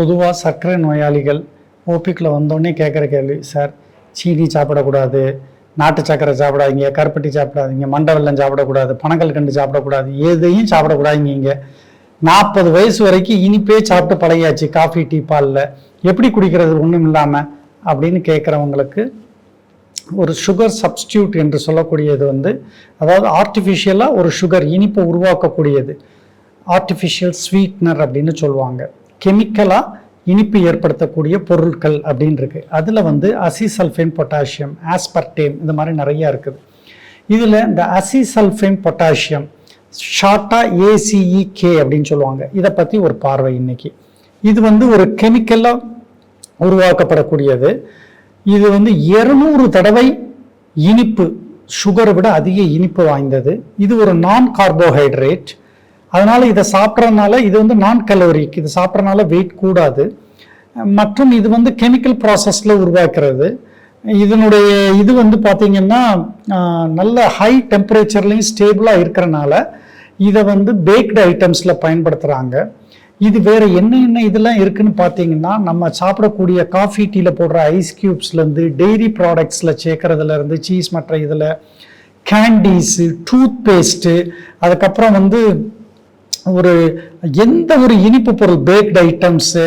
பொதுவாக சர்க்கரை நோயாளிகள் ஓபிக்கில் வந்தோடனே கேட்குற கேள்வி சார் சீனி சாப்பிடக்கூடாது நாட்டு சக்கரை சாப்பிடாதீங்க கருப்பட்டி சாப்பிடாதீங்க மண்டை வெள்ளம் சாப்பிடக்கூடாது பனங்கல் கண்டு சாப்பிடக்கூடாது எதையும் சாப்பிடக்கூடாதுங்க இங்கே. நாற்பது வயசு வரைக்கும் இனிப்பே சாப்பிட்டு பழகியாச்சு காஃபி டீ பாலில். எப்படி குடிக்கிறது ஒன்றும் இல்லாமல் அப்படின்னு கேட்குறவங்களுக்கு ஒரு சுகர் சப்ஸ்டியூட் என்று சொல்லக்கூடியது வந்து அதாவது ஆர்டிஃபிஷியலாக ஒரு சுகர் இனிப்பை உருவாக்கக்கூடியது. ஆர்டிஃபிஷியல் ஸ்வீட்னர் அப்படின்னு சொல்லுவாங்க. கெமிக்கலாக இனிப்பு ஏற்படுத்தக்கூடிய பொருட்கள் அப்படின்னு இருக்கு அதில் வந்து அசிசல்ஃபேன் பொட்டாசியம் ஆஸ்பர்டேம் இந்த மாதிரி நிறையா இருக்குது. இதில் இந்த அசிசல்ஃபேன் பொட்டாசியம் ஷார்ட்டாக ஏசிஇகே அப்படின்னு சொல்லுவாங்க. இதை பற்றி ஒரு பார்வை இன்னைக்கு. இது வந்து ஒரு கெமிக்கலாக உருவாக்கப்படக்கூடியது. இது வந்து இருநூறு தடவை இனிப்பு சுகரை விட அதிக இனிப்பு வாய்ந்தது. இது ஒரு நான் கார்போஹைட்ரேட் அதனால் இதை சாப்பிட்றதுனால இது வந்து நான் கலோரிக் இது சாப்பிட்றதுனால வெயிட் கூடாது. மற்றும் இது வந்து கெமிக்கல் ப்ராசஸில் உருவாக்குறது. இதனுடைய இது வந்து பார்த்திங்கன்னா நல்ல ஹை டெம்பரேச்சர்லையும் ஸ்டேபிளாக இருக்கிறனால இதை வந்து பேக்டு ஐட்டம்ஸில் பயன்படுத்துகிறாங்க இது வேறு என்ன என்ன இதெல்லாம் இருக்குதுன்னு பார்த்தீங்கன்னா நம்ம சாப்பிடக்கூடிய காஃபி டீயில் போடுற ஐஸ் க்யூப்ஸ்லேருந்து டெய்ரி ப்ராடக்ட்ஸில் சேர்க்குறதுலேருந்து சீஸ் மற்ற இதில் கேண்டீஸு டூத் பேஸ்ட்டு அதுக்கப்புறம் வந்து ஒரு எந்த ஒரு இனிப்பு பொருள் பேக்ட் ஐட்டம்ஸு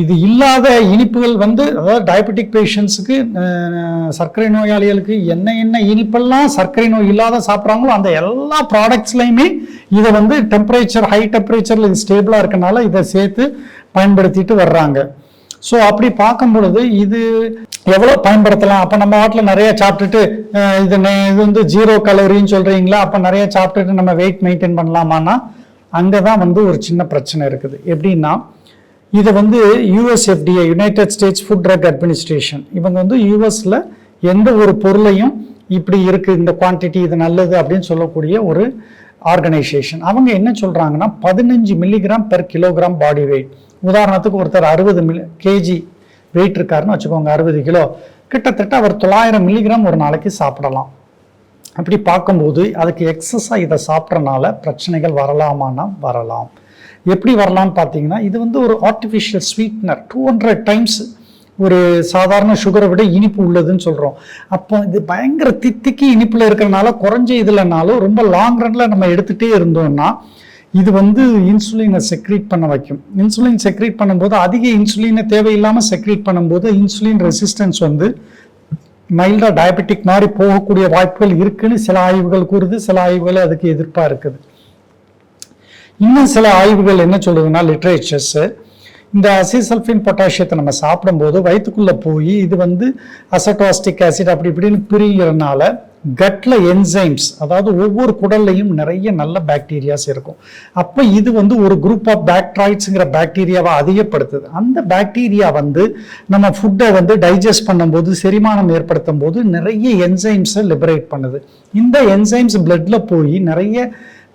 இது இல்லாத இனிப்புகள் வந்து அதாவது டயபெட்டிக் பேஷண்ட்ஸுக்கு சர்க்கரை நோயாளிகளுக்கு என்ன என்ன இனிப்பெல்லாம் சர்க்கரை நோய் இல்லாத சாப்பிட்றாங்களோ அந்த எல்லா ப்ராடக்ட்ஸ்லையுமே இதை வந்து டெம்பரேச்சர் ஹை டெம்பரேச்சரில் இது ஸ்டேபிளாக இருக்கனால இதை சேர்த்து பயன்படுத்திட்டு வர்றாங்க. ஸோ அப்படி பார்க்கும் பொழுது இது எவ்வளோ பயன்படுத்தலாம்? அப்போ நம்ம வாட்டில் நிறைய சாப்பிட்டுட்டு இது இது வந்து ஜீரோ கலோரின்னு சொல்கிறீங்களா அப்போ நிறைய சாப்பிட்டுட்டு நம்ம வெயிட் மெயின்டைன் பண்ணலாமான்னா அங்கே தான் வந்து ஒரு சின்ன பிரச்சனை இருக்குது. எப்படின்னா இதை வந்து USFDA United States food drug administration இவங்க வந்து யூஎஸில் எந்த ஒரு பொருளையும் இப்படி இருக்குது இந்த குவான்டிட்டி இது நல்லது அப்படின்னு சொல்லக்கூடிய ஒரு ஆர்கனைசேஷன் அவங்க என்ன சொல்கிறாங்கன்னா பதினஞ்சு milligram per kilogram body weight உதாரணத்துக்கு ஒருத்தர் அறுபது மில்லி கேஜி வெயிட் இருக்காருன்னு வச்சுக்கோங்க அறுபது கிலோ. கிட்டத்தட்ட அவர் தொள்ளாயிரம் மில்லிகிராம் ஒரு நாளைக்கு சாப்பிடலாம். அப்படி பார்க்கும்போது அதுக்கு எக்ஸஸாக இதை சாப்பிட்றனால பிரச்சனைகள் வரலாமான்னா வரலாம். எப்படி வரலாம்னு பார்த்தீங்கன்னா இது வந்து ஒரு artificial sweetener two hundred times ஒரு சாதாரண சுகரை விட இனிப்பு உள்ளதுன்னு சொல்கிறோம் அப்போ இது பயங்கர தித்திக்கு இனிப்பில் இருக்கிறனால குறைஞ்ச இதுலனாலும் ரொம்ப லாங் ரனில் நம்ம எடுத்துகிட்டே இருந்தோம்னா இது வந்து இன்சுலினை செக்ரீட் பண்ண வைக்கும். இன்சுலின் செக்ரீட் பண்ணும்போது அதிக இன்சுலினை தேவையில்லாமல் செக்ரீட் பண்ணும்போது இன்சுலின் ரெசிஸ்டன்ஸ் வந்து மைல்டாக டயபெட்டிக் மாதிரி போகக்கூடிய வாய்ப்புகள் இருக்குன்னு சில ஆய்வுகள் கூறுது. சில ஆய்வுகள் அதுக்கு எதிர்ப்பாக இருக்குது. இன்னும் சில ஆய்வுகள் என்ன சொல்லுதுன்னா லிட்ரேச்சர்ஸ் இந்த அசிசல்ஃபின் பொட்டாசியத்தை நம்ம சாப்பிடும்போது வயிற்றுக்குள்ளே போய் இது வந்து அசட்டோஸ்டிக் ஆசிட் அப்படி இப்படின்னு பிரிங்கிறதுனால கட்ல என்சைம்ஸ் அதாவது ஒவ்வொரு குடல்லையும் நிறைய நல்ல பாக்டீரியாஸ் இருக்கும். அப்போ இது வந்து ஒரு குரூப் ஆஃப் பேக்ட்ராய்ட்ஸுங்கிற பாக்டீரியாவை அதிகப்படுத்துது. அந்த பாக்டீரியா வந்து நம்ம ஃபுட்டை வந்து டைஜஸ்ட் பண்ணும்போது செரிமானம் ஏற்படுத்தும் போது நிறைய என்சைம்ஸை லிபரேட் பண்ணுது. இந்த என்சைம்ஸ் பிளட்ல போய் நிறைய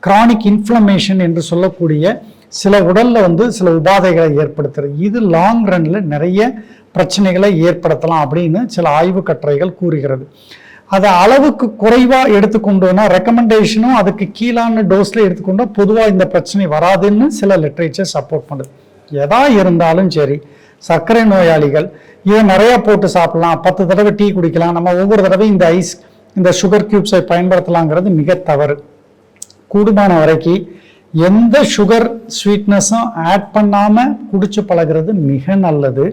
கிரானிக் இன்ஃப்ளமேஷன் என்று சொல்லக்கூடிய சில உடல்ல வந்து சில உபாதைகளை ஏற்படுத்துறது இது லாங் ரன்ல நிறைய பிரச்சனைகளை ஏற்படுத்தலாம் அப்படின்னு சில ஆய்வு கட்டுரைகள் கூறுகிறது. அதை அளவுக்கு குறைவாக எடுத்துக்கொண்டோம்னா ரெக்கமெண்டேஷனும் அதுக்கு கீழான டோஸில் எடுத்துக்கொண்டா பொதுவாக இந்த பிரச்சனை வராதுன்னு சில லிட்ரேச்சர் சப்போர்ட் பண்ணுது. எதா இருந்தாலும் சரி சர்க்கரை நோயாளிகள் இதை நிறையா போட்டு சாப்பிட்லாம். பத்து தடவை டீ குடிக்கலாம். நம்ம ஒவ்வொரு தடவையும் இந்த ஐஸ் இந்த சுகர் கியூப்ஸை பயன்படுத்தலாங்கிறது மிக தவறு. கூடுமான வரைக்கும் எந்த சுகர் ஸ்வீட்னஸும் ஆட் பண்ணாமல் குடிச்சு பழகிறது மிக நல்லது.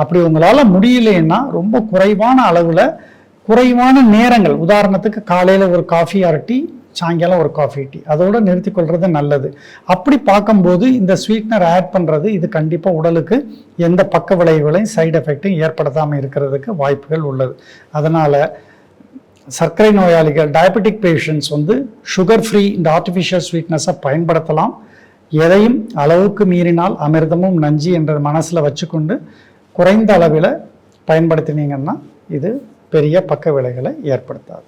அப்படி உங்களால் முடியலன்னா ரொம்ப குறைவான அளவில் குறைவான நேரங்கள். உதாரணத்துக்கு காலையில் ஒரு காஃபி ஆர் டீ சாயங்காலம் ஒரு காஃபி டீ அதோட நிறுத்தி கொள்வது நல்லது. அப்படி பார்க்கும்போது இந்த ஸ்வீட்னர் ஆட் பண்ணுறது இது கண்டிப்பாக உடலுக்கு எந்த பக்க விளைவுகளையும் சைடு எஃபெக்ட்டும் ஏற்படுத்தாமல் இருக்கிறதுக்கு வாய்ப்புகள் உள்ளது. அதனால் சர்க்கரை நோயாளிகள் டயபெட்டிக் பேஷண்ட்ஸ் வந்து சுகர் ஃப்ரீ இந்த ஆர்டிஃபிஷியல் ஸ்வீட்னஸை பயன்படுத்தலாம். எதையும் அளவுக்கு மீறினால் அமிர்தமும் நஞ்சு என்ற மனசில் வச்சுக்கொண்டு குறைந்த அளவில் பயன்படுத்தினீங்கன்னா இது பெரிய பக்க விலைகளை ஏற்படுத்தாது.